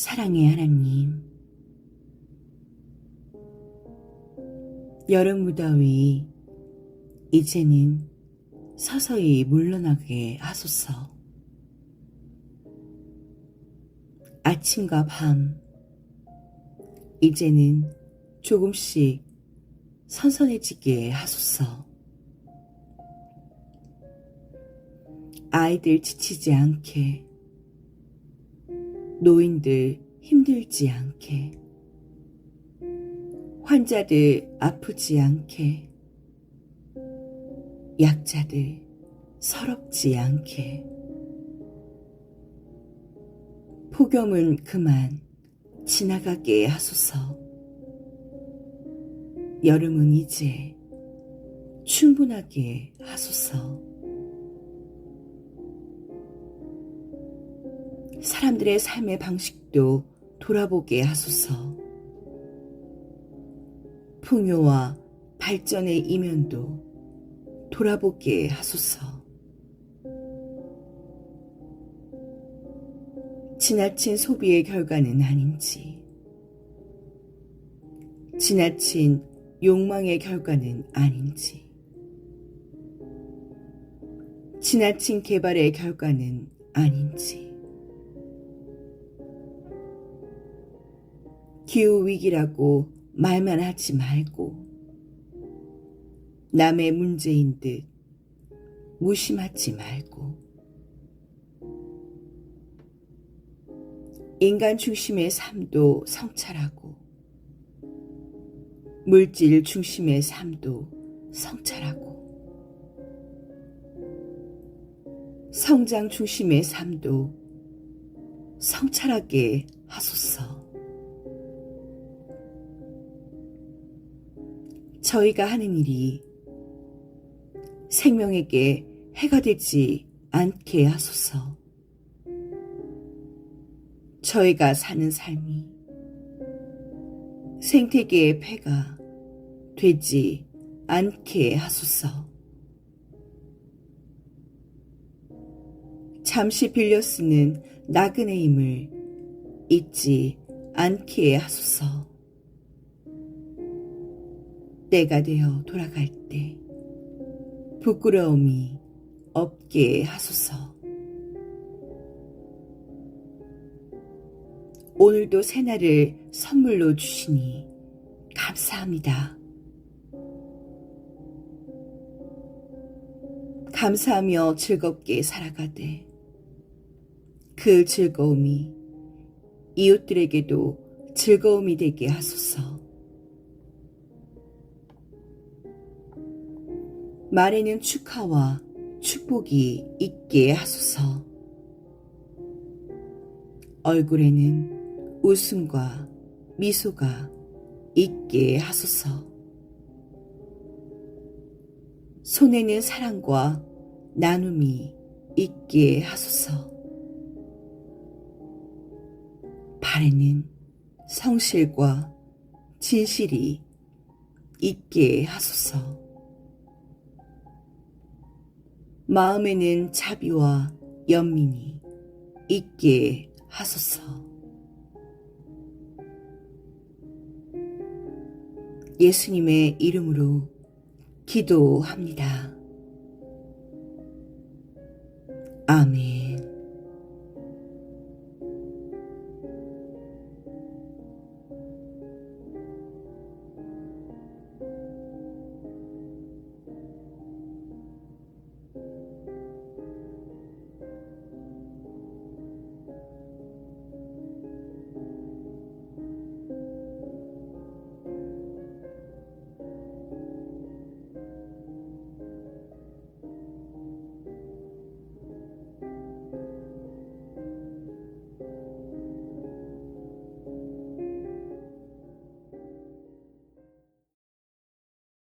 사랑의 하나님, 여름 무더위, 이제는 서서히 물러나게 하소서. 아침과 밤, 이제는 조금씩 선선해지게 하소서. 아이들 지치지 않게, 노인들 힘들지 않게, 환자들 아프지 않게, 약자들 서럽지 않게, 폭염은 그만 지나가게 하소서. 여름은 이제 충분하게 하소서. 사람들의 삶의 방식도 돌아보게 하소서. 풍요와 발전의 이면도 돌아보게 하소서. 지나친 소비의 결과는 아닌지, 지나친 욕망의 결과는 아닌지, 지나친 개발의 결과는 아닌지, 기후 위기라고 말만 하지 말고, 남의 문제인 듯 무심하지 말고, 인간 중심의 삶도 성찰하고, 물질 중심의 삶도 성찰하고, 성장 중심의 삶도 성찰하게 하소서. 저희가 하는 일이 생명에게 해가 되지 않게 하소서. 저희가 사는 삶이 생태계의 폐가 되지 않게 하소서. 잠시 빌려 쓰는 나그네 힘을 잊지 않게 하소서. 때가 되어 돌아갈 때 부끄러움이 없게 하소서. 오늘도 새날을 선물로 주시니 감사합니다. 감사하며 즐겁게 살아가되 그 즐거움이 이웃들에게도 즐거움이 되게 하소서. 말에는 축하와 축복이 있게 하소서. 얼굴에는 웃음과 미소가 있게 하소서. 손에는 사랑과 나눔이 있게 하소서. 발에는 성실과 진실이 있게 하소서. 마음에는 자비와 연민이 있게 하소서. 예수님의 이름으로 기도합니다. 아멘.